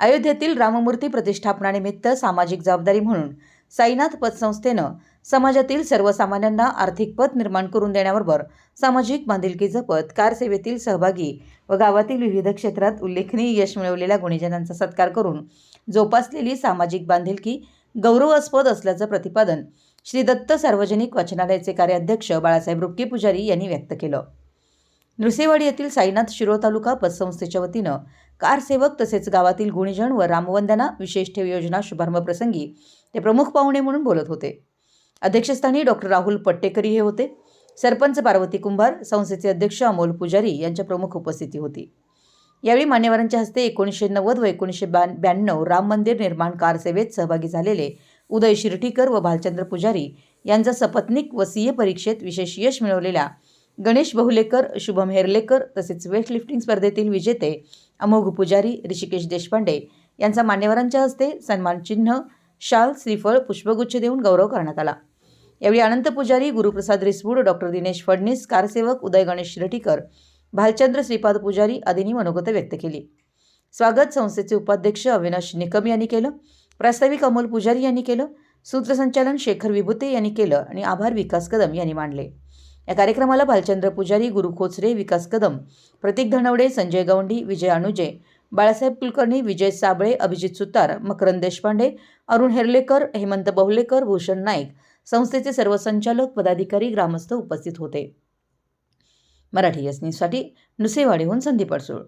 अयोध्येतील राममूर्ती प्रतिष्ठापनानिमित्त सामाजिक जबाबदारी म्हणून साईनाथ पतसंस्थेनं समाजातील सर्वसामान्यांना आर्थिक पत निर्माण करून देण्याबरोबर सामाजिक बांधिलकीचं जपत कारसेवेतील सहभागी व गावातील विविध क्षेत्रात उल्लेखनीय यश मिळवलेल्या गुणीजनांचा सत्कार करून जोपासलेली सामाजिक बांधिलकी गौरवास्पद असल्याचं प्रतिपादन श्री दत्त सार्वजनिक वाचनालयाचे कार्याध्यक्ष बाळासाहेब रुक्की पुजारी यांनी व्यक्त केलं. नृसेवाडी येथील साईनाथ शिरो तालुका पतसंस्थेच्या वतीनं कारसेवक तसेच गावातील गुणीजन व रामवंदना विशेष ठेव योजना शुभारंभ प्रसंगी ते प्रमुख पाहुणे म्हणून बोलत होते. अध्यक्षस्थानी डॉक्टर राहुल पट्टेकरी हे होते. सरपंच पार्वती कुंभार संस्थेचे अध्यक्ष अमोल पुजारी यांच्या प्रमुख उपस्थिती होती. यावेळी मान्यवरांच्या हस्ते एकोणीसशे नव्वद व एकोणीसशे ब्या ब्याण्णव राम मंदिर निर्माण कारसेवेत सहभागी झालेले उदय शिरठीकर व भालचंद्र पुजारी यांचा सपत्निक व सीए परीक्षेत विशेष यश मिळवलेल्या गणेश बहुलेकर शुभम हेरलेकर तसेच वेटलिफ्टिंग स्पर्धेतील विजेते अमोघ पुजारी ऋषिकेश देशपांडे यांचा मान्यवरांच्या हस्ते सन्मान चिन्ह शाल श्रीफळ पुष्पगुच्छ देऊन गौरव करण्यात आला. यावेळी अनंत पुजारी गुरुप्रसाद रिसवूड डॉक्टर दिनेश फडणीस कारसेवक उदय गणेश शिरठीकर भालचंद्र श्रीपाद पुजारी आदींनी मनोगत व्यक्त केली. स्वागत संस्थेचे उपाध्यक्ष अविनाश निकम यांनी केलं. प्रास्ताविक अमोल पुजारी यांनी केलं. सूत्रसंचालन शेखर विभुते यांनी केलं आणि आभार विकास कदम यांनी मांडले या कार्यक्रमाला भालचंद्र पुजारी गुरु खोचरे विकास कदम प्रतीक धनवडे संजय गवंडी विजय अनुजे बाळासाहेब कुलकर्णी विजय साबळे अभिजित सुतार मकरंद देशपांडे अरुण हेर्लेकर हेमंत बहुलेकर भूषण नाईक संस्थेचे सर्व संचालक पदाधिकारी ग्रामस्थ उपस्थित होते. मराठी यस्नीसाठी नुसेवाडीहून संदीप अडसूळ.